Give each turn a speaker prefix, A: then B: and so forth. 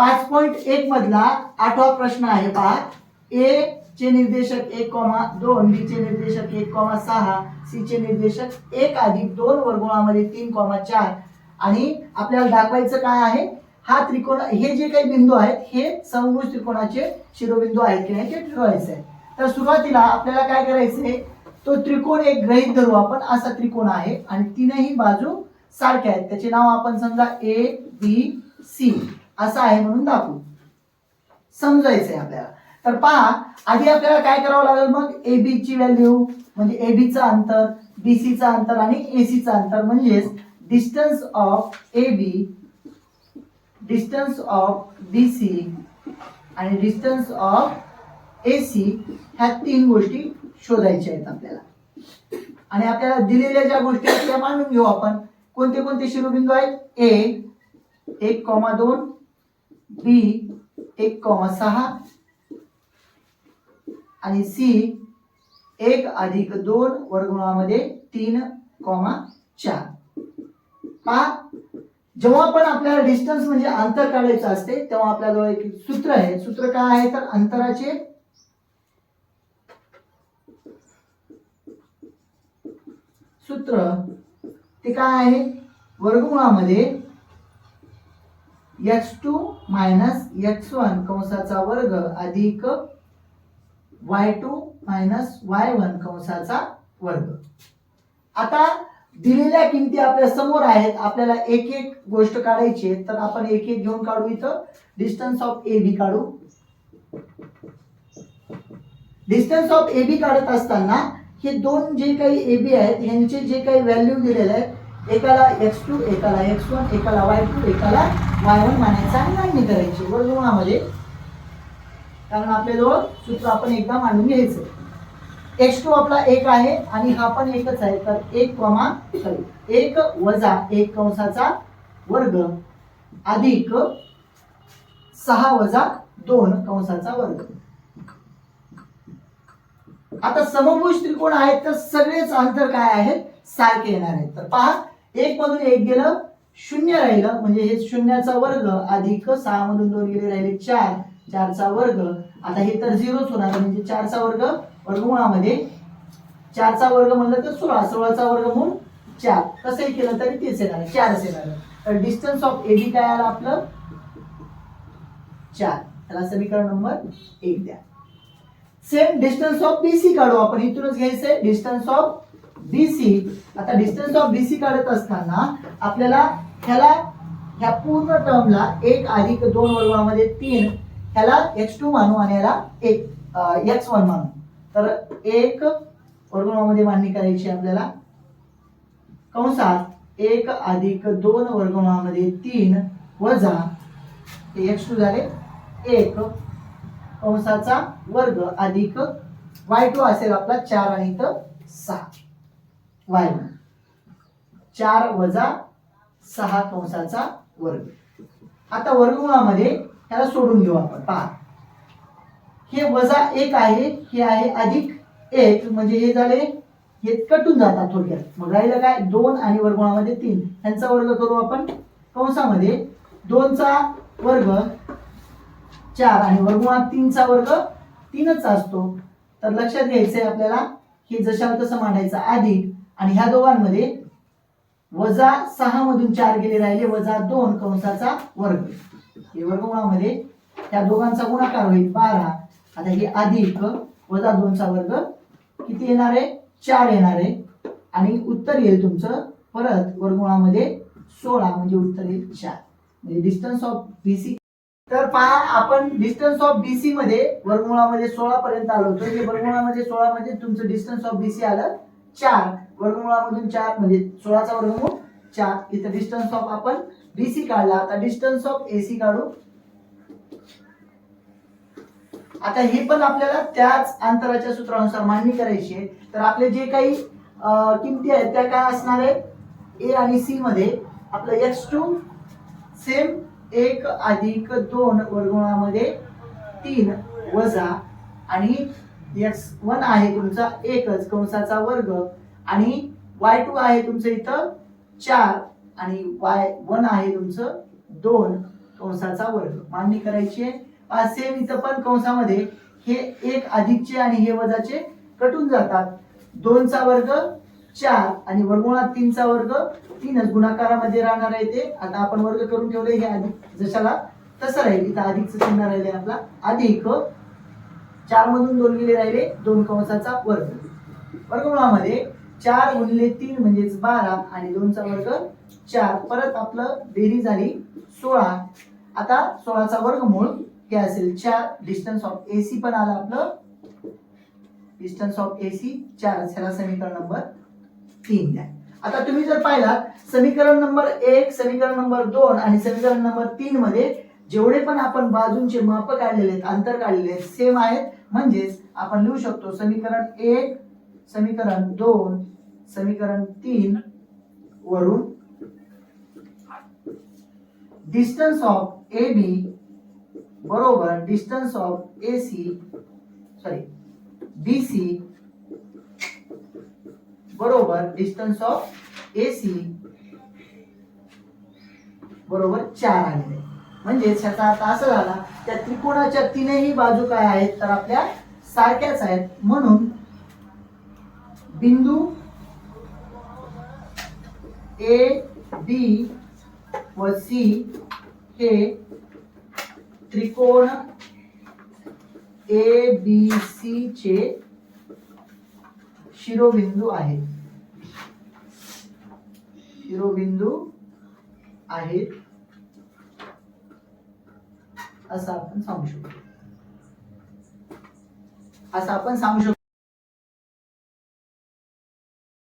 A: पाच पॉईंट एक मधला आठवा प्रश्न आहे पहा. ए चे निर्देशक एक कॉमा दोन बी चे निर्देशक एक कॉमा सहा सी चे निर्देशक एक अधिक दोन वर्गुळामध्ये तीन कॉमा चार. आणि आपल्याला दाखवायचं काय आहे? हा त्रिकोण हे जे काही बिंदू आहेत हे समभुज त्रिकोणाचे शिरोबिंदू आहेत की नाही ते ठरवायचे आहे तर सुरुवातीला आपल्याला काय करायचंय? तो त्रिकोण एक गृहीत धरू आपण. असा त्रिकोण आहे आणि तीनही बाजू सारख्या आहेत. त्याचे नाव आपण समजा ए बी सी असं आहे म्हणून दाखवू. समजायचंय आपल्याला. तर पहा आधी आपल्याला काय करावं लागेल मग? ए बी ची व्हॅल्यू म्हणजे ए बी चं अंतर बी सी चं अंतर आणि ए सी चं अंतर. म्हणजेच distance of A B distance of B C आणि डिस्टन्स ऑफ ए सी ह्या तीन गोष्टी शोधायच्या आहेत आपल्याला. आणि आपल्याला दिलेल्या ज्या गोष्टी आहेत त्या मांडून घेऊ आपण. कोणते कोणते शिरोबिंदू आहेत? ए एक कॉमा दोन बी एक कॉमा सहा. आणि सी एक अधिक दोन वर्गमुळामध्ये तीन कॉमा चार. पहा जेव्हा पण आपल्याला डिस्टन्स म्हणजे अंतर काढायचं असते तेव्हा आपल्याजवळ एक सूत्र आहे. सूत्र काय आहे तर अंतराचे? सूत्र ते काय आहे? वर्गमुळामध्ये x two minus x one कंसाचा वर्ग अधिक y two minus y one कंसाचा वर्ग. आता दिलेल्या किमती आपल्यासमोर आहेत. आपल्याला एक एक गोष्ट काढायची तर आपण एक एक घेऊन काढू इथं. डिस्टन्स ऑफ ए बी काढू. डिस्टन्स ऑफ ए बी काढत असताना हे दोन जे काही ए बी आहेत यांचे जे काही व्हॅल्यू दिलेले आहेत एकाला एक्स टू एकाला एक्स वन एकाला वाय टू एकाला वाय वन मानायचं आणि मांडणी करायची. वर्गमुळामध्ये म्हणजे? कारण आपल्याजवळ सूत्र आपण एकदा मांडून घ्यायचं. एक्स टू आपला एक आहे आणि हा पण एकच आहे. तर एक कॉमा सॉरी एक वजा एक कंसाचा वर्ग अधिक सहा वजा दोन कंसाचा वर्ग. आता समभुज त्रिकोण आहेत तर सगळेच अंतर काय आहेत? सारखे येणार आहेत. तर पहा एक मधून एक गेलं शून्य राहिलं म्हणजे हे शून्याचा वर्ग अधिक सहा मधून दोन गेले राहिले चार. चारचा वर्ग आता हे तर झिरोच होणार म्हणजे चारचा वर्ग वर्गमुळामध्ये चारचा वर्ग म्हणलं तर सोळा सोळाचा वर्ग म्हणून चार. कसंही केलं तरी तेच येणार चारच येणार. तर डिस्टन्स ऑफ एडी काय आलं आपलं? चार. त्याला समीकरण नंबर एक द्या. सेम डिस्टन्स ऑफ बीसी काढू आपण इथूनच घ्यायचंय. डिस्टन्स ऑफ बीसी आता डिस्टन्स ऑफ बीसी काढत असताना आपल्याला ह्याला ह्या पूर्ण टर्मला एक अधिक दोन वर्गामध्ये तीन ह्याला एक्स टू मानू आणि ह्याला एक एक्स वन मानू. तर एक वर्गमुळामध्ये मांडणी करायची आपल्याला. कंसात एक अधिक दोन वर्गमुळामध्ये तीन वजा एक्स टू झाले एक. कंसाचा वर्ग अधिक वाय टू असेल आपला चार आणि तर सहा. वाय. चार वजा सहा कंसाचा वर्ग. आता वर्गमुळामध्ये त्याला सोडून घेऊ आपण. पहा. हे वजा एक आहे हे आहे अधिक एक म्हणजे हे झाले हे कटून जातात थोडक्यात. मग राहिलं काय? दोन आणि वर्गमुळामध्ये तीन. यांचा वर्ग करू आपण. कंसामध्ये दोनचा वर्ग चार आणि वर्गमुळात तीनचा वर्ग तीनच असतो. तर लक्षात घ्यायचं आहे आपल्याला हे जशाला तसं मांडायचं. अधिक आणि ह्या दोघांमध्ये वजा सहा मधून चार गेले राहिले वजा दोन कंसाचा वर्ग. हे वर्गमुळामध्ये त्या दोघांचा गुणाकार होईल बारा. आता हे अधिक वजा दोनचा वर्ग किती येणार आहे? चार येणार आहे. आणि उत्तर येईल तुमचं परत वर्गमुळामध्ये सोळा म्हणजे उत्तर येईल चार. म्हणजे डिस्टन्स ऑफ बीसी तर पहा आपण डिस्टन्स ऑफ बीसी मध्ये वर्गमुळामध्ये सोळा पर्यंत आलो होतो. वर्गमुळामध्ये सोळा म्हणजे तुमचं डिस्टन्स ऑफ बीसी आलं चार. वर्गमुळामधून चार म्हणजे सोळाचा वर्गमूळ चार. इथं डिस्टन्स ऑफ आपण बीसी काढला. आता डिस्टन्स ऑफ एसी काढू. आता हे पण आपल्याला त्याच अंतराच्या सूत्रानुसार मांडणी करायची आहे. तर आपले जे काही किमती आहेत त्या काय असणार आहे ए आणि सी मध्ये आपलं एक्स टू सेम एक अधिक दोन वर्गुणामध्ये तीन वजा आणि एक्स वन आहे तुमचा एकच. कंसाचा वर्ग आणि वाय टू आहे तुमचं इथं चार आणि वाय वन आहे तुमचं दोन कंसाचा वर्ग. मांडणी करायची आहे. सेम इथं पण कंसामध्ये हे एक अधिकचे आणि हे वजाचे कटून जातात. दोनचा वर्ग चार आणि वर्गुणात तीनचा वर्ग तीनच. गुणाकारामध्ये राहणार आहे ते. आता आपण वर्ग करून ठेवले हे अधिक जशाला तसं राहील. इथं अधिकचं चिन्ह राहिले आपला. अधिक चार मधून दोन गेले राहिले. दोन कंसाचा वर्ग. वर्गमुळामध्ये चार गुणिले तीन म्हणजेच बारा आणि दोनचा वर्ग चार. परत आपलं बेरीज झाली सोळा. आता सोळाचा वर्गमूळ हे असेल चार. डिस्टन्स ऑफ एसी पण आलं आपलं. डिस्टन्स ऑफ एसी चार. ह्याला समीकरण नंबर तीन द्या. आता तुम्ही जर पाहिलात समीकरण नंबर एक समीकरण नंबर दोन आणि समीकरण नंबर तीन मध्ये जेवढे पण आपण बाजूंचे माप काढलेले आहेत अंतर काढलेले आहेत सेम आहेत. म्हणजेच आपण लिहू शकतो समीकरण एक समीकरण दोन समीकरण तीन वरून डिस्टन्स ऑफ ए बी बरोबर distance of A C sorry B C बरोबर डिस्टन्स ऑफ ए सी बरोबर चार आलेले म्हणजेच ह्याचा अर्थ असा झाला त्या त्रिकोणाच्या तीनही बाजू काय आहेत? तर आपल्या सारख्याच आहेत. म्हणून बिंदू ए बी व सी हे त्रिकोण ए बी सी चे शिरोबिंदू आहेत. शिरोबिंदू आहेत. असं आपण सांगू शकतो. असं आपण सांगू शकतो.